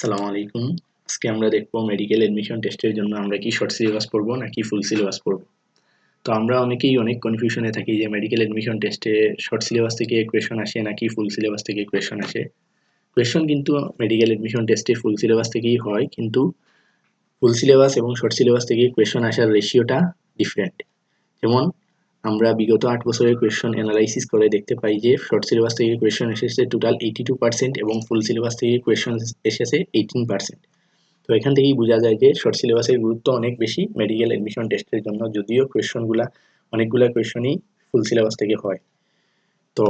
আসসালামু আলাইকুম। আজকে আমরা দেখব মেডিকেল এডমিশন টেস্টের জন্য আমরা কি শর্ট সিলেবাস পড়ব নাকি ফুল সিলেবাস পড়ব। তো আমরা অনেকেই অনেক কনফিউশনে থাকি যে মেডিকেল এডমিশন টেস্টে শর্ট সিলেবাস থেকে কোয়েশন আসে নাকি ফুল সিলেবাস থেকে কোয়েশন আসে। কোয়েশন কিন্তু মেডিকেল এডমিশন টেস্টে ফুল সিলেবাস থেকেই হয়, কিন্তু ফুল সিলেবাস এবং শর্ট সিলেবাস থেকে কোয়েশন আসার রেশিওটা ডিফারেন্ট যেমন আমরা বিগত আট বছরের কোয়েশন অ্যানালাইসিস করে দেখতে পাই যে শর্ট সিলেবাস থেকে কোয়েশন এসেছে টোটাল এইটি টু পার্সেন্ট এবং ফুল সিলেবাস থেকে কোয়েশন এসেছে এইটিন পার্সেন্ট তো এখান থেকেই বোঝা যায় যে শর্ট সিলেবাসের গুরুত্ব অনেক বেশি মেডিকেল অ্যাডমিশন টেস্টের জন্য, যদিও কোয়েশনগুলা অনেকগুলো কোয়েশনই ফুল সিলেবাস থেকে হয়। তো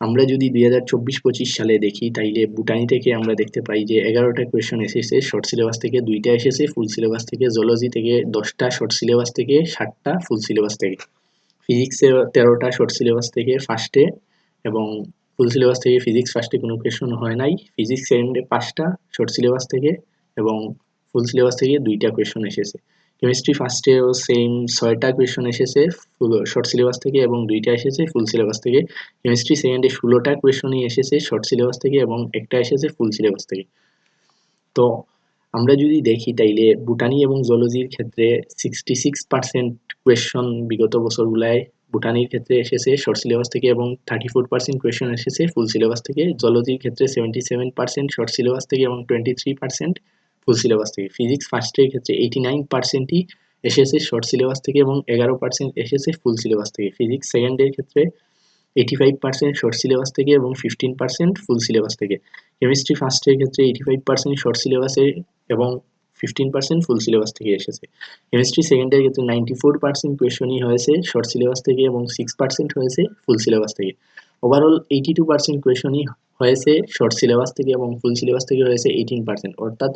আমরা যদি দুই হাজার চব্বিশ পঁচিশ সালে দেখি, তাইলে বুটানি থেকে আমরা দেখতে পাই যে এগারোটা কোয়েশন এসেছে শর্ট সিলেবাস থেকে দুইটা এসেছে ফুল সিলেবাস থেকে জোলজি থেকে দশটা শর্ট সিলেবাস থেকে ষাটটা ফুল সিলেবাস থেকে। ফিজিক্সে তেরোটা শর্ট সিলেবাস থেকে ফার্স্টে এবং ফুল সিলেবাস থেকে ফিজিক্স ফার্স্টে কোনো কোয়েশন হয় নাই। ফিজিক্স সেকেন্ডে পাঁচটা শর্ট সিলেবাস থেকে এবং ফুল সিলেবাস থেকে দুইটা কোয়েশন এসেছে। কেমিস্ট্রি ফার্স্টেও সেম ছয়টা কোয়েশন এসেছে ফুল শর্ট সিলেবাস থেকে এবং দুইটা এসেছে ফুল সিলেবাস থেকে। কেমিস্ট্রি সেকেন্ডে ষোলোটা কোয়েশনই এসেছে শর্ট সিলেবাস থেকে এবং একটা এসেছে ফুল সিলেবাস থেকে। তো আমরা যদি দেখি তাইলে বুটানি এবং জলজির ক্ষেত্রে সিক্সটি সিক্স পার্সেন্ট কোয়েশন বিগত বছরগুলায় বুটানির ক্ষেত্রে এসেছে শর্ট সিলেবাস থেকে এবং থার্টি ফোর পার্সেন্ট কোয়েশন এসেছে ফুল সিলেবাস থেকে। জলজির ক্ষেত্রে seventy seven percent short syllabus থেকে এবং twenty three percent full syllabus থেকে ফিজিক্স ফার্স্টের ক্ষেত্রে এইটি নাইন পার্সেন্টই এসেছে শর্ট সিলেবাস থেকে এবং এগারো পার্সেন্ট এসেছে ফুল সিলেবাস থেকে। ফিজিক্স সেকেন্ডের ক্ষেত্রে eighty five percent short syllabus থেকে এবং ফিফটিন পার্সেন্ট ফুল সিলেবাস থেকে। কেমিস্ট্রি ফার্স্টের ক্ষেত্রে এইটি ফাইভ পার্সেন্ট শর্ট সিলেবাসে এবং ফিফটিন পার্সেন্ট ফুল সিলেবাস থেকে এসেছে। কেমিস্ট্রি সেকেন্ডের ক্ষেত্রে নাইনটি ফোর পার্সেন্ট কোয়েশনই হয়েছে শর্ট সিলেবাস থেকে এবং সিক্স পার্সেন্ট হয়েছে ফুল সিলেবাস থেকে। ওভারঅল এইটি টু পার্সেন্ট কোয়েশনই হয়েছে শর্ট সিলেবাস থেকে এবং ফুল সিলেবাস থেকে হয়েছে এইটিন পার্সেন্ট অর্থাৎ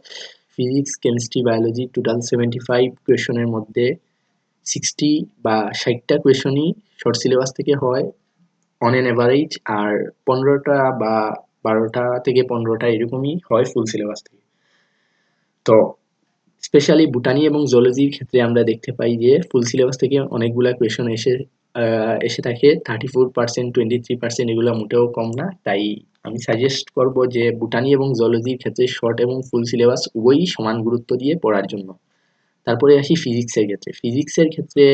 physics chemistry biology total seventy five কোয়েশনের মধ্যে সিক্সটি বা ষাটটা কোয়েশনই শর্ট সিলেবাস থেকে হয় অন এন অ্যাভারেজ আর পনেরোটা বা বারোটা থেকে পনেরোটা এরকমই হয় ফুল সিলেবাস থেকে। তো স্পেশালি বুটানি এবং জোলজির ক্ষেত্রে আমরা দেখতে পাই যে ফুল সিলেবাস থেকে অনেকগুলা কোয়েশন এসে এসে থাকে। Thirty four percent twenty three percent এগুলো মোটেও কম না। তাই আমি সাজেস্ট করব যে বুটানি এবং জোলজির ক্ষেত্রে শর্ট এবং ফুল সিলেবাস উভয়ই সমান গুরুত্ব দিয়ে পড়ার জন্য। তারপরে আসি ফিজিক্সের ক্ষেত্রে। ফিজিক্সের ক্ষেত্রে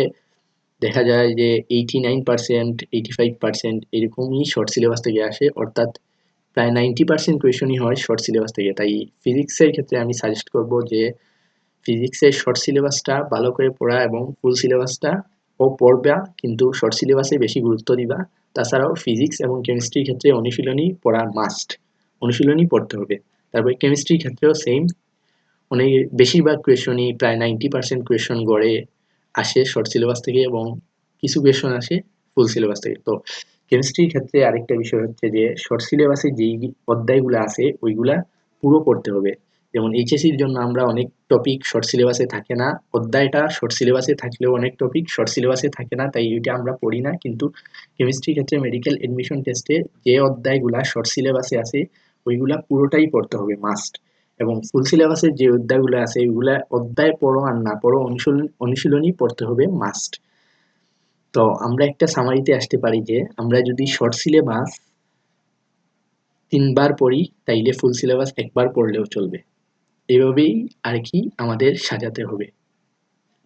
দেখা যায় যে eighty nine percent eighty five percent এরকমই শর্ট সিলেবাস থেকে আসে, অর্থাৎ প্রায় নাইনটি পার্সেন্ট কোয়েশনই হয় শর্ট সিলেবাস থেকে। তাই ফিজিক্সের ক্ষেত্রে আমি সাজেস্ট করব যে ফিজিক্সের শর্ট সিলেবাসটা ভালো করে পড়া এবং ফুল সিলেবাসটা ও পড়বা, কিন্তু শর্ট সিলেবাসে বেশি গুরুত্ব দিবা। তাছাড়াও ফিজিক্স এবং কেমিস্ট্রির ক্ষেত্রে অনুশীলনী পড়া মাস্ট অনুশীলনী পড়তে হবে। তারপরে কেমিস্ট্রির ক্ষেত্রেও সেম অনেক বেশিরভাগ কোয়েশনই প্রায় নাইনটি পার্সেন্ট কোয়েশন গড়ে আসে শর্ট সিলেবাস থেকে এবং কিছু কোয়েশন আসে ফুল সিলেবাস থেকে। তো কেমিস্ট্রির ক্ষেত্রে আরেকটা বিষয় হচ্ছে যে শর্ট সিলেবাসে যেই অধ্যায়গুলো আছে, ওইগুলা পুরো পড়তে হবে। যেমন এইচএসির জন্য আমরা অনেক টপিক শর্ট সিলেবাসে থাকে না। অধ্যায়টা শর্ট সিলেবাসে থাকলেও অনেক টপিক শর্ট সিলেবাসে থাকে না, তাই ওইটা আমরা পড়ি না। কিন্তু কেমিস্ট্রির ক্ষেত্রে মেডিকেল এডমিশন টেস্টে যে অধ্যায়গুলা শর্ট সিলেবাসে আছে, ওইগুলা পুরোটাই পড়তে হবে মাস্ট এবং ফুল সিলেবাসের যে অধ্যায়গুলো আছে ওইগুলা অধ্যায় পড়ো আর না পড়ো অনুশীলন অনুশীলনই পড়তে হবে মাস্ট তো আমরা একটা সামারিতে আসতে পারি যে, আমরা যদি শর্ট সিলেবাস তিনবার পড়ি, তাইলে ফুল সিলেবাস একবার পড়লেও চলবে। এভাবেই আর কি আমাদের সাজাতে হবে।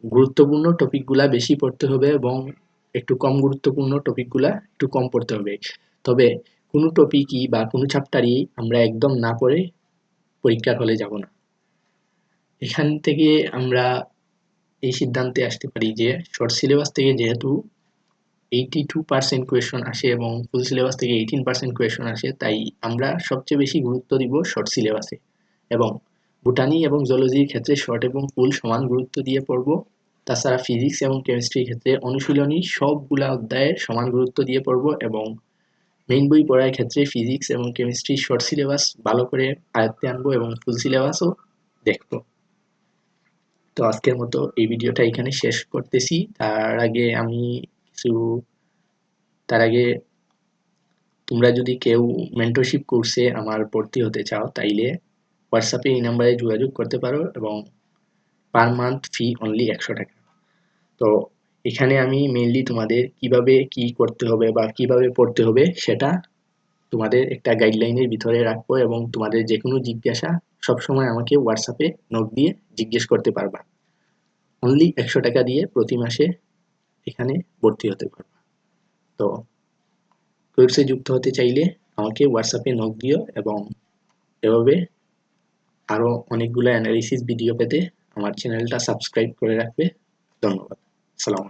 গুরুত্বপূর্ণ টপিকগুলা বেশি পড়তে হবে এবং একটু কম গুরুত্বপূর্ণ টপিকগুলা একটু কম পড়তে হবে। তবে কোনো টপিকই বা কোনো চ্যাপ্টারই আমরা একদম না পড়ে পরীক্ষার হলে যাব না। এখান থেকে আমরা এই সিদ্ধান্তে আসতে পারি যে শর্ট সিলেবাস থেকে যেহেতু এইটি টু পার্সেন্ট কোয়েশন আসে এবং ফুল সিলেবাস থেকে এইটিন পার্সেন্ট কোয়েশন আসে, তাই আমরা সবচেয়ে বেশি গুরুত্ব দিব শর্ট সিলেবাসে এবং বুটানি এবং জলজির ক্ষেত্রে শর্ট এবং ফুল সমান গুরুত্ব দিয়ে পড়ব। তাছাড়া ফিজিক্স এবং কেমিস্ট্রির ক্ষেত্রে অনুশীলনী সবগুলা অধ্যায়ের সমান গুরুত্ব দিয়ে পড়ব এবং মেইন বই পড়ার ক্ষেত্রে ফিজিক্স এবং কেমিস্ট্রি শর্ট সিলেবাস ভালো করে আয়ত্তে আনব এবং ফুল সিলেবাসও দেখব। তো আজকের মতো এই ভিডিওটা এখানে শেষ করতেছি। তার আগে আমি কিছু, তার আগে তোমরা যদি কেউ মেন্টরশিপ কোর্সে আমার ভর্তি হতে চাও, তাইলে হোয়াটসঅ্যাপে এই নাম্বারে যোগাযোগ করতে পারো এবং পার মান্থ ফি অনলি একশো টাকা। তো এখানে আমি মেনলি তোমাদের কীভাবে কি করতে হবে বা কীভাবে পড়তে হবে সেটা তোমাদের একটা গাইডলাইনের ভিতরে রাখব এবং তোমাদের যে কোনো জিজ্ঞাসা সবসময় আমাকে হোয়াটসঅ্যাপে নোট দিয়ে জিজ্ঞেস করতে পারবা। অনলি একশো টাকা দিয়ে প্রতি মাসে এখানে ভর্তি হতে পারবা। তো কোর্সে যুক্ত হতে চাইলে আমাকে হোয়াটসঅ্যাপে নোট দিও এবং এভাবে আরও অনেকগুলো অ্যানালিসিস ভিডিও পেতে আমার চ্যানেলটা সাবস্ক্রাইব করে রাখবে। ধন্যবাদ। Salam